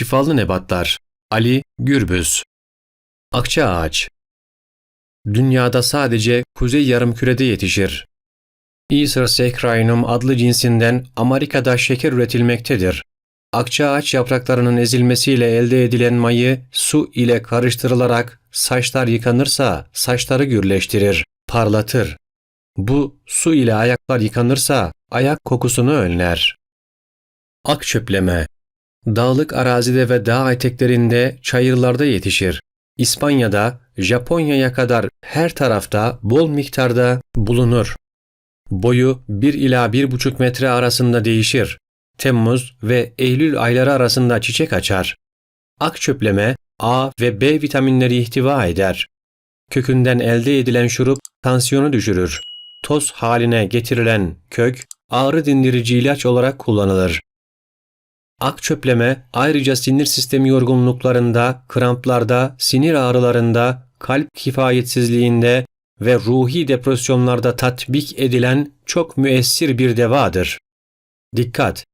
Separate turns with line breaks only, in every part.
Şifalı nebatlar. Ali Gürbüz Akça ağaç Dünyada sadece kuzey yarımkürede yetişir. Acer saccharinum adlı cinsinden Amerika'da şeker üretilmektedir. Akça ağaç yapraklarının ezilmesiyle elde edilen mayı su ile karıştırılarak saçlar yıkanırsa saçları gürleştirir, parlatır. Bu su ile ayaklar yıkanırsa ayak kokusunu önler. Ak çöpleme Dağlık arazide ve dağ eteklerinde, çayırlarda yetişir. İspanya'da, Japonya'ya kadar her tarafta bol miktarda bulunur. Boyu 1 ila 1,5 metre arasında değişir. Temmuz ve Eylül ayları arasında çiçek açar. Ak çöpleme A ve B vitaminleri ihtiva eder. Kökünden elde edilen şurup tansiyonu düşürür. Toz haline getirilen kök ağrı dindirici ilaç olarak kullanılır. Ak çöpleme ayrıca sinir sistemi yorgunluklarında, kramplarda, sinir ağrılarında, kalp kifayetsizliğinde ve ruhi depresyonlarda tatbik edilen çok müessir bir devadır. Dikkat!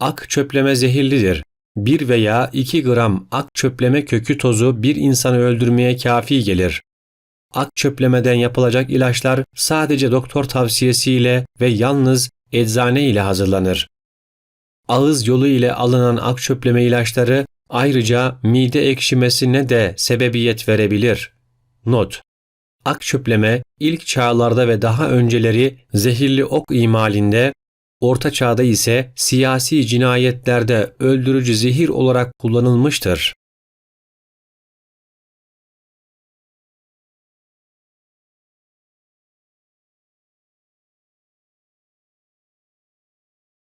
Ak çöpleme zehirlidir. 1 veya 2 gram ak çöpleme kökü tozu bir insanı öldürmeye kafi gelir. Ak çöplemeden yapılacak ilaçlar sadece doktor tavsiyesiyle ve yalnız eczane ile hazırlanır. Ağız yolu ile alınan ak çöpleme ilaçları ayrıca mide ekşimesine de sebebiyet verebilir. Not Ak çöpleme ilk çağlarda ve daha önceleri zehirli ok imalinde, orta çağda ise siyasi cinayetlerde öldürücü zehir olarak kullanılmıştır.